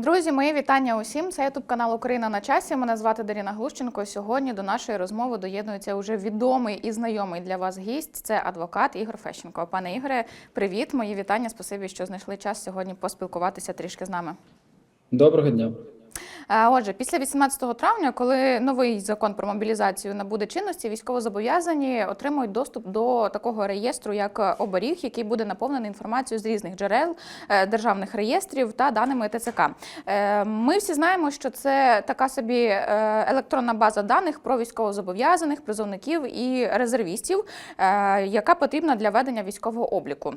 Друзі, мої вітання усім. Це ютуб канал Україна на часі. Мене звати Даріна Глущенко. Сьогодні до нашої розмови доєднується уже відомий і знайомий для вас гість. Це адвокат Ігор Фещенко. Пане Ігоре, привіт! Мої вітання. Спасибі, що знайшли час сьогодні поспілкуватися трішки з нами. Доброго дня. Е, Отже, після 18 травня, коли новий закон про мобілізацію набуде чинності, військовозобов'язані отримують доступ до такого реєстру, як оберіг, який буде наповнений інформацією з різних джерел е, державних реєстрів та даними ТЦК. Е, Ми всі знаємо, що це така собі електронна база даних про військовозобов'язаних, призовників і резервістів, яка потрібна для ведення військового обліку.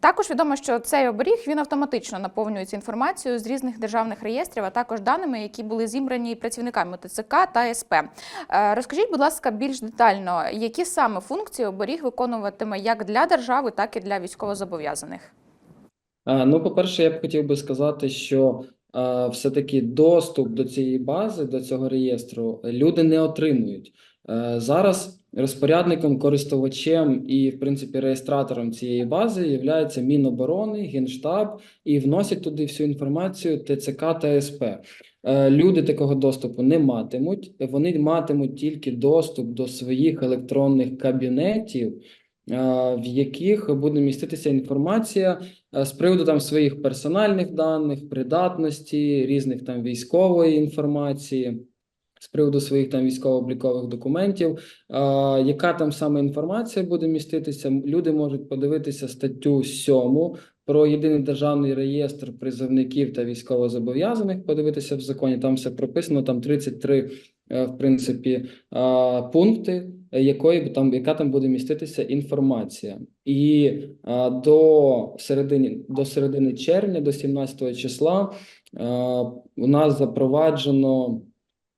Також відомо, що цей оберіг він автоматично наповнюється інформацією з різних державних реєстрів, а також даними, які були зібрані працівниками ТЦК та СП. Е, Розкажіть, будь ласка, більш детально, які саме функції оберіг виконуватиме як для держави, так і для військовозобов'язаних? Ну, по-перше, я б хотів би сказати, що все-таки доступ до цієї бази, до цього реєстру, люди не отримують. Е, Зараз розпорядником, користувачем і, в принципі, реєстратором цієї бази є Міноборони, Генштаб і вносять туди всю інформацію ТЦК та СП. Е, Люди такого доступу не матимуть. Вони матимуть тільки доступ до своїх електронних кабінетів, е, в яких буде міститися інформація з приводу там своїх персональних даних, придатності, різних там військової інформації, з приводу своїх там військово-облікових документів. Е, Яка там саме інформація буде міститися? Люди можуть подивитися статтю 7 про єдиний державний реєстр призовників та військовозобов'язаних, подивитися в законі. Там все прописано, там 33, е, в принципі, пункти, якої там, яка там буде міститися інформація. І до середини, до середини червня, до 17 числа, у нас запроваджено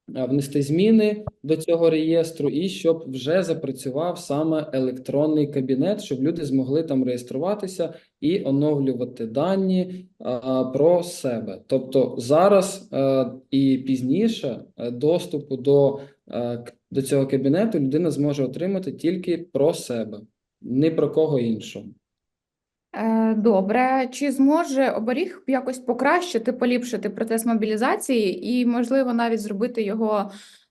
внести зміни до цього реєстру, і щоб вже запрацював саме електронний кабінет, щоб люди змогли там реєструватися і оновлювати дані а, про себе. Тобто зараз е, і пізніше е, доступу до, е, до цього кабінету людина зможе отримати тільки про себе, не про кого іншого. Е, Добре, чи зможе оберіг якось покращити, поліпшити процес мобілізації і, можливо, навіть зробити його,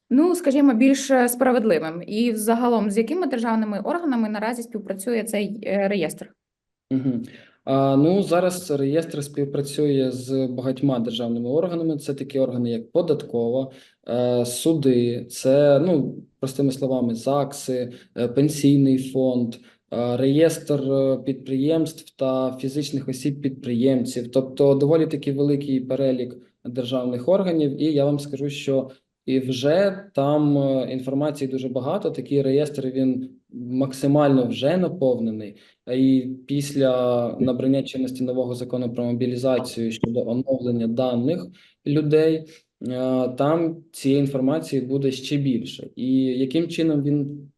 ну, скажімо, більш справедливим? І взагалом, з якими державними органами наразі співпрацює цей е, реєстр? Угу. А, ну, зараз реєстр співпрацює з багатьма державними органами. Це такі органи, як податкова, е, суди, це, ну, простими словами, ЗАГСи, пенсійний фонд, реєстр е, підприємств та фізичних осіб-підприємців. Тобто доволі такий великий перелік державних органів. І я вам скажу, що і вже там е, інформації дуже багато. Такий реєстр він максимально вже наповнений. І після набрання чинності нового закону про мобілізацію щодо оновлення даних людей, е, там цієї інформації буде ще більше. І яким чином він е,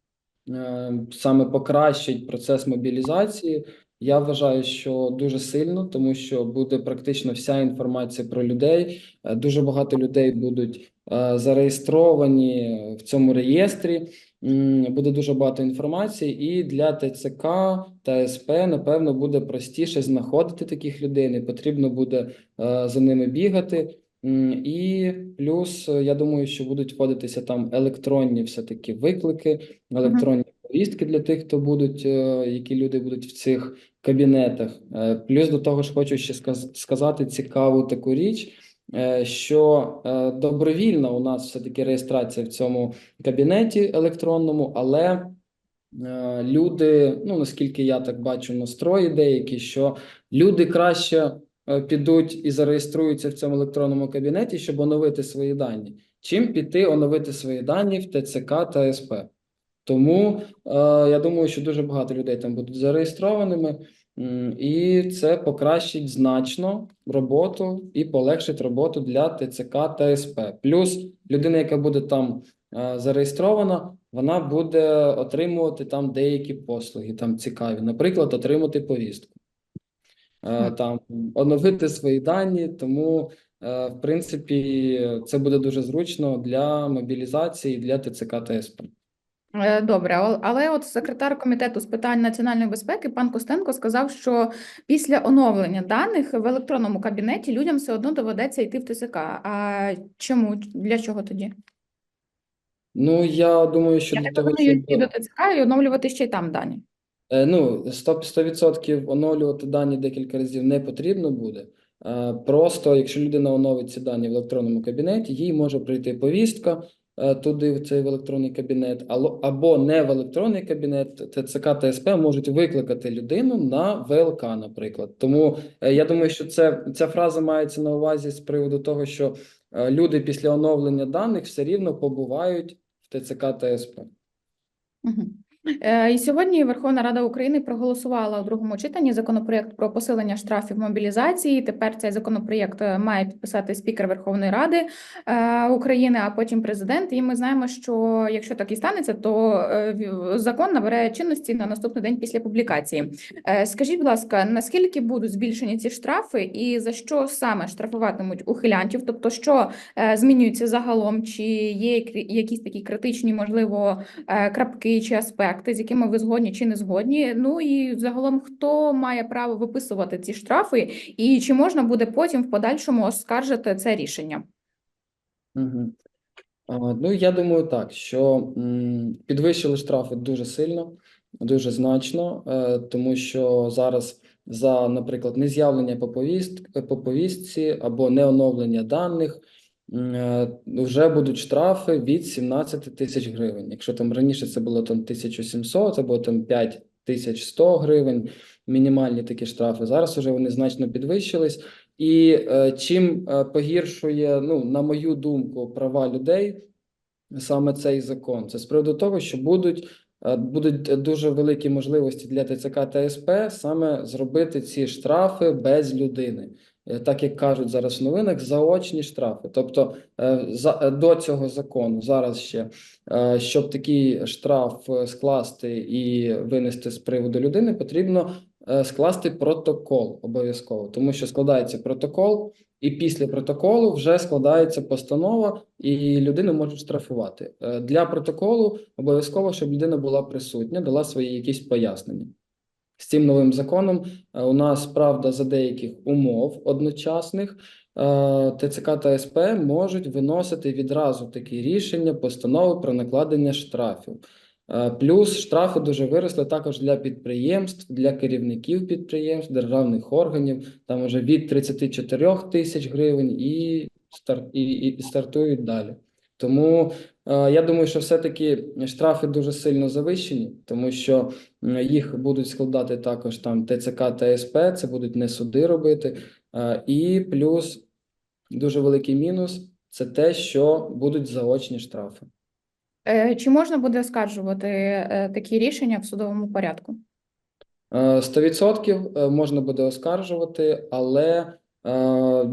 саме покращить процес мобілізації? Я вважаю, що дуже сильно, тому що буде практично вся інформація про людей. Е, Дуже багато людей будуть е, зареєстровані в цьому реєстрі. Буде дуже багато інформації, і для ТЦК та СП, напевно, буде простіше знаходити таких людей, не потрібно буде е, за ними бігати. І плюс, е, я думаю, що будуть вводитися там електронні все-таки виклики, електронні повістки для тих, хто будуть, е, які люди будуть в цих кабінетах. Е, Плюс до того ж хочу ще сказ- сказати цікаву таку річ, що добровільна у нас все-таки реєстрація в цьому кабінеті електронному, але люди, ну наскільки я так бачу, настрої деякі, що люди краще підуть і зареєструються в цьому електронному кабінеті, щоб оновити свої дані, чим піти оновити свої дані в ТЦК та СП. Тому е, я думаю, що дуже багато людей там будуть зареєстрованими, і це покращить значно роботу і полегшить роботу для ТЦК та СП. Плюс людина, яка буде там е, зареєстрована, вона буде отримувати там деякі послуги, там цікаві, наприклад, отримати повістку, е. Там оновити свої дані. Тому, е, в принципі, це буде дуже зручно для мобілізації, для ТЦК та СП. Е, Добре, ал- але от секретар комітету з питань національної безпеки пан Костенко сказав, що після оновлення даних в електронному кабінеті людям все одно доведеться йти в ТСК. А чому? Для чого тоді? Ну, я думаю, що Я для того, йти до ТЦК і оновлювати ще й там дані. Е, Ну, 100%, 100% оновлювати дані декілька разів не потрібно буде. Е, Просто, якщо людина оновить ці дані в електронному кабінеті, їй може прийти повістка е, туди, в цей в електронний кабінет, або не в електронний кабінет, ТЦК та СП можуть викликати людину на ВЛК, наприклад. Тому я думаю, що це, ця фраза мається на увазі з приводу того, що люди після оновлення даних все рівно побувають в ТЦК та СП. Мгм. Е, І сьогодні Верховна Рада України проголосувала у другому читанні законопроект про посилення штрафів мобілізації. Тепер цей законопроект е, має підписати спікер Верховної Ради е, України, а потім президент. І ми знаємо, що якщо так і станеться, то закон набере чинності на наступний день після публікації. Скажіть, будь ласка, наскільки будуть збільшені ці штрафи, і за що саме штрафуватимуть ухилянтів? Тобто, що змінюється загалом, чи є якісь такі критичні, можливо, крапки чи аспекти, з якими ви згодні чи не згодні. Ну і загалом, хто має право виписувати ці штрафи, і чи можна буде потім в подальшому оскаржити це рішення? Угу. Ну, я думаю так, що підвищили штрафи дуже сильно, дуже значно, е, тому що зараз за, наприклад, нез'явлення по повіст, по повістці або неоновлення даних м, е, вже будуть штрафи від 17 тисяч гривень. Якщо там раніше це було там 1700 або там 5100 гривень, мінімальні такі штрафи. Зараз вже вони значно підвищились. І е, чим е, погіршує, ну, на мою думку, права людей саме цей закон, це з приводу того, що будуть, е, будуть дуже великі можливості для ТЦК та СП саме зробити ці штрафи без людини. Е, Так як кажуть зараз в новинах, заочні штрафи. Тобто е, за, е, до цього закону зараз ще, щоб такий штраф скласти і винести з приводу людини, потрібно скласти протокол обов'язково, тому що складається протокол, і після протоколу вже складається постанова, і людину можуть штрафувати. Для протоколу обов'язково, щоб людина була присутня, дала свої якісь пояснення. З цим новим законом е, у нас, правда, за деяких умов одночасних е, ТЦК та СП можуть виносити відразу такі рішення, постанови про накладення штрафів. Е, Плюс штрафи дуже виросли також для підприємств, для керівників підприємств, державних органів, там вже від 34 тисяч гривень і, і, і стартують далі. Тому е, я думаю, що все-таки штрафи дуже сильно завищені, тому що їх будуть складати також там ТЦК та СП, це будуть не суди робити. Е, І плюс дуже великий мінус це те, що будуть заочні штрафи. Е, Чи можна буде оскаржувати такі рішення в судовому порядку? Е, 100% е, можна буде оскаржувати, але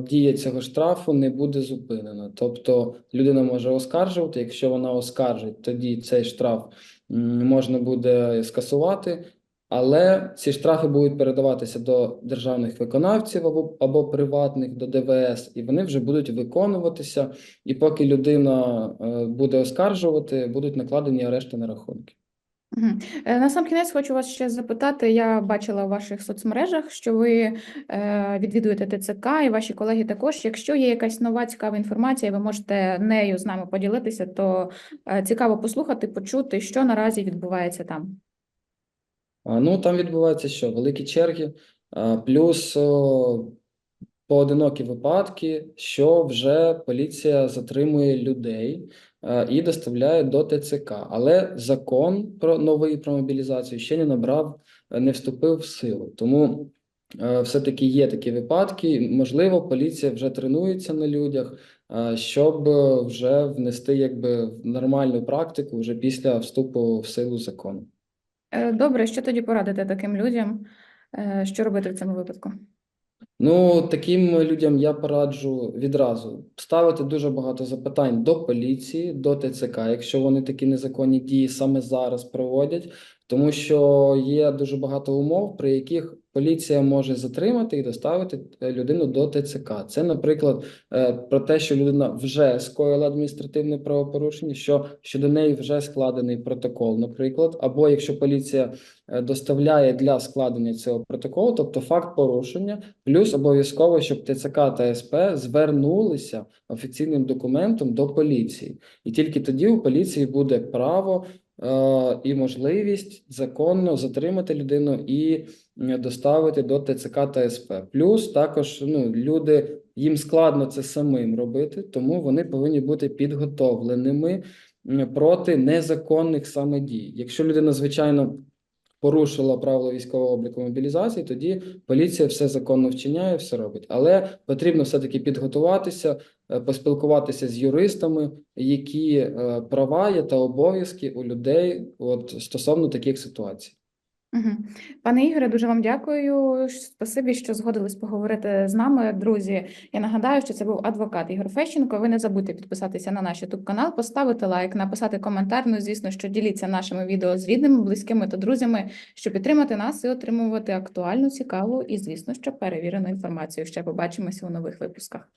дія цього штрафу не буде зупинена. Тобто людина може оскаржувати. Якщо вона оскаржить, тоді цей штраф можна буде скасувати. Але ці штрафи будуть передаватися до державних виконавців або, або приватних, до ДВС, і вони вже будуть виконуватися. І поки людина е, буде оскаржувати, будуть накладені арешти на рахунки. Е, На сам кінець хочу вас ще запитати. Я бачила у ваших соцмережах, що ви е, відвідуєте ТЦК і ваші колеги також. Якщо є якась нова цікава інформація, ви можете нею з нами поділитися, то е, цікаво послухати, почути, що наразі відбувається там. Ну, там відбувається що? Великі черги, плюс поодинокі випадки, що вже поліція затримує людей і доставляє до ТЦК. Але закон про новий про мобілізацію ще не набрав, е, не вступив в силу. Тому е, все-таки є такі випадки. Можливо, поліція вже тренується на людях, щоб е, вже внести якби в нормальну практику вже після вступу в силу закону. Е, Добре, що тоді порадити таким людям? Е, Що робити в цьому випадку? Ну, таким людям я пораджу відразу ставити дуже багато запитань до поліції, до ТЦК, якщо вони такі незаконні дії саме зараз проводять, тому що є дуже багато умов, при яких поліція може затримати і доставити е, людину до ТЦК. Це, наприклад, е, про те, що людина вже скоїла адміністративне правопорушення, що щодо неї вже складений протокол, наприклад, або якщо поліція е, доставляє для складення цього протоколу, тобто факт порушення, плюс обов'язково, щоб ТЦК та СП звернулися офіційним документом до поліції, і тільки тоді у поліції буде право і можливість законно затримати людину і доставити до ТЦК та СП. Плюс також ну, люди їм складно це самим робити, тому вони повинні бути підготовленими проти незаконних саме дій. Якщо людина, звичайно, порушила правила військового обліку мобілізації, тоді поліція все законно вчиняє, все робить. Але потрібно все-таки підготуватися, е, поспілкуватися з юристами, які е, права є та обов'язки у людей от стосовно таких ситуацій. Пане Ігоре, дуже вам дякую. Спасибі, що згодились поговорити з нами, друзі. Я нагадаю, що це був адвокат Ігор Фещенко. Ви не забудьте підписатися на наш YouTube канал, поставити лайк, написати коментар. Ну, звісно, що діліться нашими відео з рідними, близькими та друзями, щоб підтримати нас і отримувати актуальну, цікаву і, звісно, що перевірену інформацію. Ще побачимося у нових випусках.